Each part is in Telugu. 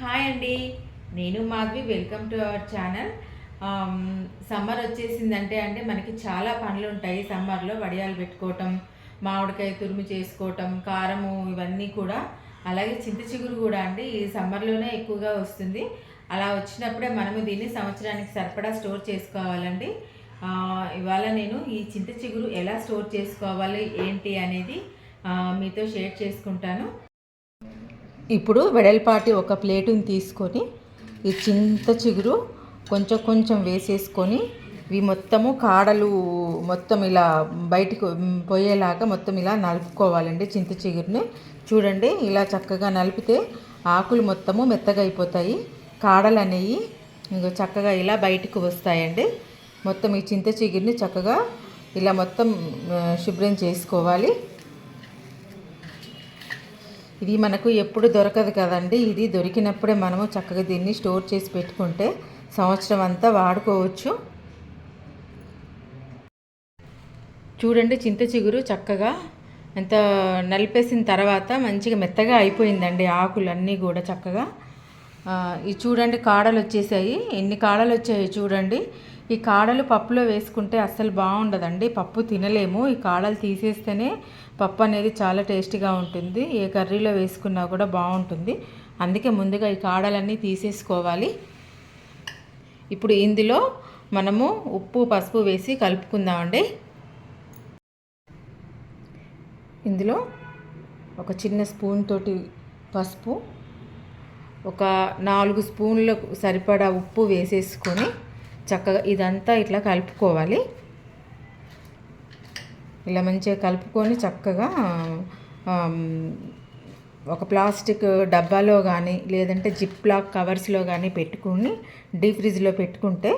హాయ్ అండి. నేను Madhavi welcome to our channel. Summer వచ్చేసిందంటే అంటే మనకి చాలా పనులు ఉంటాయి సమ్మర్లో వడియాలు పెట్టుకోవటం మామిడికాయ తురుము చేసుకోవటం కారము ఇవన్నీ కూడా. అలాగే చింత చిగురు కూడా అండి ఈ సమ్మర్లోనే ఎక్కువగా వస్తుంది. అలా వచ్చినప్పుడే మనము దీన్ని సంవత్సరానికి సరిపడా స్టోర్ చేసుకోవాలండి. ఇవాళ నేను ఈ చింత చిగురు ఎలా స్టోర్ చేసుకోవాలి ఏంటి అనేది మీతో షేర్ చేసుకుంటాను. ఇప్పుడు వెడల్పాటి ఒక ప్లేటుని తీసుకొని ఈ చింత చిగురు కొంచెం కొంచెం వేసేసుకొని ఇవి మొత్తము కాడలు మొత్తం ఇలా బయటికి పోయేలాగా మొత్తం ఇలా నలుపుకోవాలండి చింత చిగురుని. చూడండి ఇలా చక్కగా నలిపితే ఆకులు మొత్తము మెత్తగా అయిపోతాయి. కాడలు అనేవి చక్కగా ఇలా బయటకు వస్తాయండి. మొత్తం ఈ చింత చిగురిని చక్కగా ఇలా మొత్తం శుభ్రం చేసుకోవాలి. ఇది మనకు ఎప్పుడు దొరకదు కదండి. ఇది దొరికినప్పుడే మనము చక్కగా దీన్ని స్టోర్ చేసి పెట్టుకుంటే సంవత్సరం అంతా వాడుకోవచ్చు. చూడండి చింత చిగురు చక్కగా ఎంత నలిపేసిన తర్వాత మంచిగా మెత్తగా అయిపోయిందండి ఆకులన్నీ కూడా చక్కగా. ఇది చూడండి కాడలు వచ్చేసాయి. ఎన్ని కాడలు వచ్చాయి చూడండి. ఈ కాడలు పప్పులో వేసుకుంటే అస్సలు బాగుండదండి. పప్పు తినలేము. ఈ కాడలు తీసేస్తేనే పప్పు అనేది చాలా టేస్టీగా ఉంటుంది. ఏ కర్రీలో వేసుకున్నా కూడా బాగుంటుంది. అందుకే ముందుగా ఈ కాడలన్నీ తీసేసుకోవాలి. ఇప్పుడు ఇందులో మనము ఉప్పు పసుపు వేసి కలుపుకుందామండి. ఇందులో ఒక చిన్న స్పూన్ తోటి పసుపు ఒక నాలుగు స్పూన్లకు సరిపడా ఉప్పు వేసేసుకొని చక్కగా ఇదంతా ఇట్లా కలుపుకోవాలి. ఇలా మంచిగా కలుపుకొని చక్కగా ఒక ప్లాస్టిక్ డబ్బాలో కానీ లేదంటే జిప్ లాక్ కవర్స్లో కానీ పెట్టుకుని డీప్ ఫ్రిడ్జ్లో పెట్టుకుంటే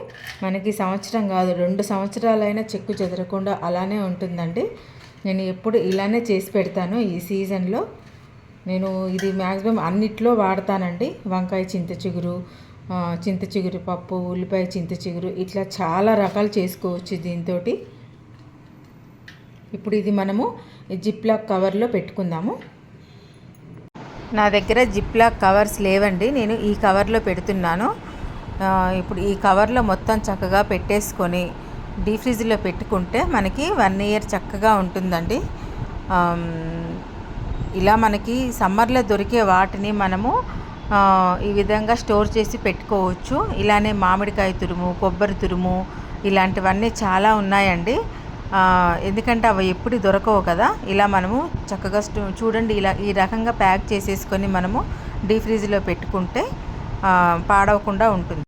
మనకి సంవత్సరం కాదు రెండు సంవత్సరాలైనా చెక్కు చెదరకుండా అలానే ఉంటుందండి. నేను ఎప్పుడు ఇలానే చేసి పెడతాను ఈ సీజన్లో. నేను ఇది మ్యాక్సిమం అన్నిట్లో వాడతానండి. వంకాయ చింత చిగురు చింత చిగురు పప్పు ఉల్లిపాయ చింత చిగురు ఇట్లా చాలా రకాలు చేసుకోవచ్చు దీంతో ఇప్పుడు ఇది మనము జిప్లాక్ కవర్లో పెట్టుకుందాము. నా దగ్గర జిప్లాక్ కవర్స్ లేవండి నేను ఈ కవర్లో పెడుతున్నాను. ఇప్పుడు ఈ కవర్లో మొత్తం చక్కగా పెట్టేసుకొని డీ ఫ్రిడ్జ్లో పెట్టుకుంటే మనకి వన్ ఇయర్ చక్కగా ఉంటుందండి. ఇలా మనకి సమ్మర్లో దొరికే వాటిని మనము ఈ విధంగా స్టోర్ చేసి పెట్టుకోవచ్చు. ఇలానే మామిడికాయ తురుము కొబ్బరి తురుము ఇలాంటివన్నీ చాలా ఉన్నాయండి. ఎందుకంటే అవి ఎప్పుడు దొరకవు కదా ఇలా మనము చక్కగా స్టో చూడండి ఇలా ఈ రకంగా ప్యాక్ చేసేసుకొని మనము డీ ఫ్రిడ్జ్లో పెట్టుకుంటే పాడవకుండా ఉంటుంది.